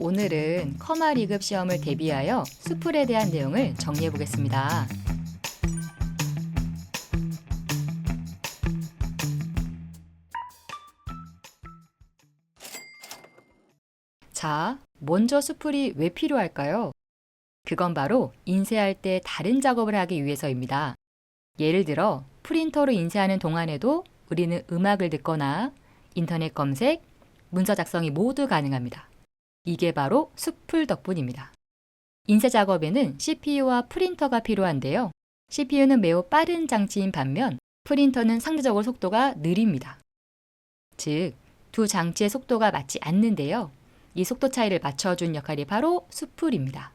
오늘은 커마 2급 시험을 대비하여 수풀에 대한 내용을 정리해 보겠습니다. 자, 먼저 수풀이 왜 필요할까요? 그건 바로 인쇄할 때 다른 작업을 하기 위해서입니다. 예를 들어 프린터로 인쇄하는 동안에도 우리는 음악을 듣거나 인터넷 검색, 문서 작성이 모두 가능합니다. 이게 바로 수풀 덕분입니다. 인쇄 작업에는 CPU와 프린터가 필요한데요. CPU는 매우 빠른 장치인 반면 프린터는 상대적으로 속도가 느립니다. 즉, 두 장치의 속도가 맞지 않는데요. 이 속도 차이를 맞춰준 역할이 바로 수풀입니다.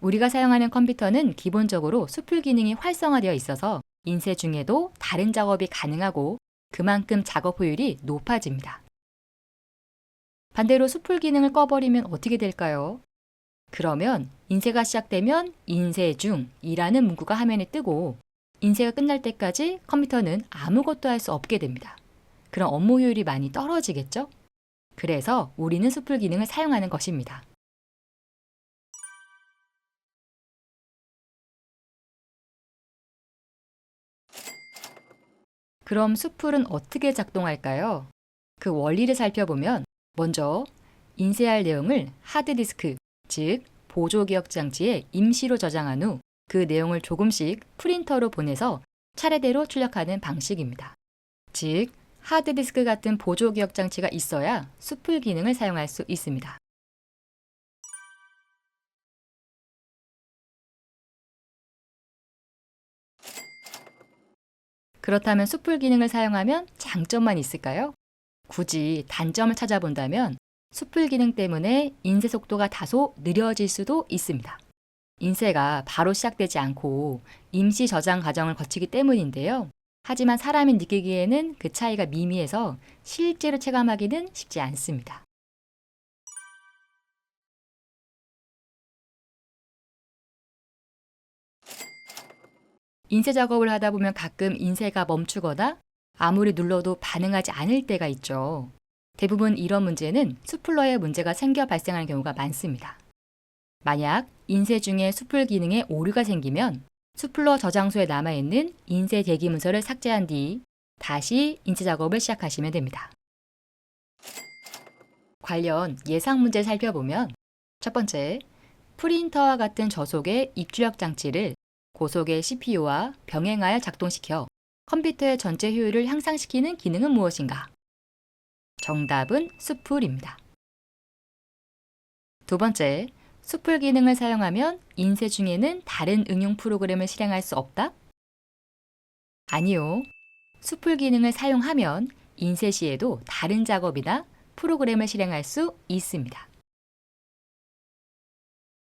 우리가 사용하는 컴퓨터는 기본적으로 수풀 기능이 활성화되어 있어서 인쇄 중에도 다른 작업이 가능하고 그만큼 작업 효율이 높아집니다. 반대로 수풀 기능을 꺼버리면 어떻게 될까요? 그러면 인쇄가 시작되면 인쇄 중이라는 문구가 화면에 뜨고 인쇄가 끝날 때까지 컴퓨터는 아무것도 할 수 없게 됩니다. 그럼 업무 효율이 많이 떨어지겠죠? 그래서 우리는 수풀 기능을 사용하는 것입니다. 그럼 수풀은 어떻게 작동할까요? 그 원리를 살펴보면 먼저 인쇄할 내용을 하드디스크, 즉 보조 기억 장치에 임시로 저장한 후 그 내용을 조금씩 프린터로 보내서 차례대로 출력하는 방식입니다. 즉 하드디스크 같은 보조 기억 장치가 있어야 수풀 기능을 사용할 수 있습니다. 그렇다면 수풀 기능을 사용하면 장점만 있을까요? 굳이 단점을 찾아본다면 수풀 기능 때문에 인쇄 속도가 다소 느려질 수도 있습니다. 인쇄가 바로 시작되지 않고 임시 저장 과정을 거치기 때문인데요. 하지만 사람이 느끼기에는 그 차이가 미미해서 실제로 체감하기는 쉽지 않습니다. 인쇄 작업을 하다 보면 가끔 인쇄가 멈추거나 아무리 눌러도 반응하지 않을 때가 있죠. 대부분 이런 문제는 수플러에 문제가 생겨 발생하는 경우가 많습니다. 만약 인쇄 중에 수풀 기능에 오류가 생기면 수플러 저장소에 남아있는 인쇄 대기 문서를 삭제한 뒤 다시 인쇄 작업을 시작하시면 됩니다. 관련 예상 문제 살펴보면 첫 번째, 프린터와 같은 저속의 입출력 장치를 고속의 CPU와 병행하여 작동시켜 컴퓨터의 전체 효율을 향상시키는 기능은 무엇인가? 정답은 수풀입니다. 두 번째, 수풀 기능을 사용하면 인쇄 중에는 다른 응용 프로그램을 실행할 수 없다? 아니요. 수풀 기능을 사용하면 인쇄 시에도 다른 작업이나 프로그램을 실행할 수 있습니다.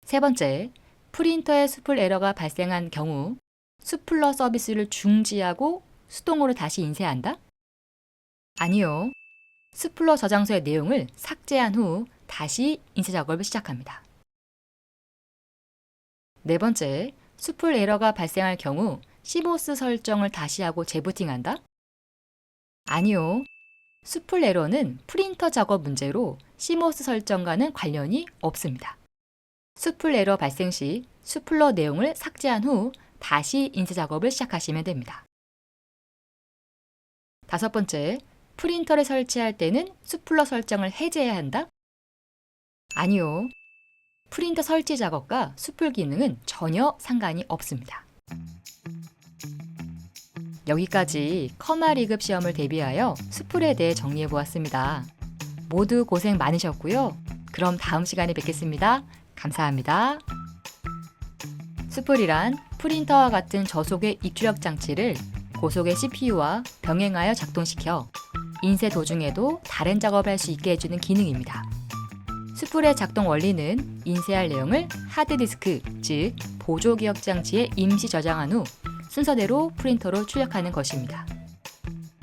세 번째, 프린터에 수풀 에러가 발생한 경우 수플러 서비스를 중지하고 수동으로 다시 인쇄한다? 아니요. 수플러 저장소의 내용을 삭제한 후 다시 인쇄 작업을 시작합니다. 네 번째, 수풀 에러가 발생할 경우 시모스 설정을 다시 하고 재부팅한다? 아니요. 수풀 에러는 프린터 작업 문제로 시모스 설정과는 관련이 없습니다. 수풀 에러 발생 시 수플러 내용을 삭제한 후 다시 인쇄 작업을 시작하시면 됩니다. 다섯 번째, 프린터를 설치할 때는 수플러 설정을 해제해야 한다? 아니요. 프린터 설치 작업과 수풀 기능은 전혀 상관이 없습니다. 여기까지 커마 2급 시험을 대비하여 수풀에 대해 정리해 보았습니다. 모두 고생 많으셨고요. 그럼 다음 시간에 뵙겠습니다. 감사합니다. 수풀이란 프린터와 같은 저속의 입출력 장치를 고속의 CPU와 병행하여 작동시켜 인쇄 도중에도 다른 작업을 할 수 있게 해주는 기능입니다. 수풀의 작동 원리는 인쇄할 내용을 하드디스크, 즉 보조 기억 장치에 임시 저장한 후 순서대로 프린터로 출력하는 것입니다.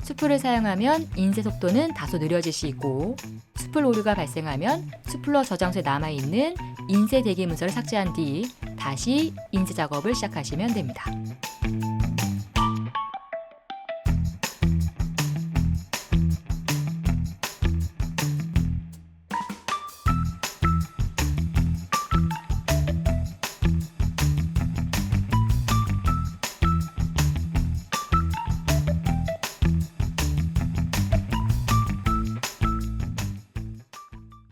수풀을 사용하면 인쇄 속도는 다소 느려질 수 있고 수풀 오류가 발생하면 수플러 저장소에 남아있는 인쇄 대기 문서를 삭제한 뒤 다시 인쇄 작업을 시작하시면 됩니다.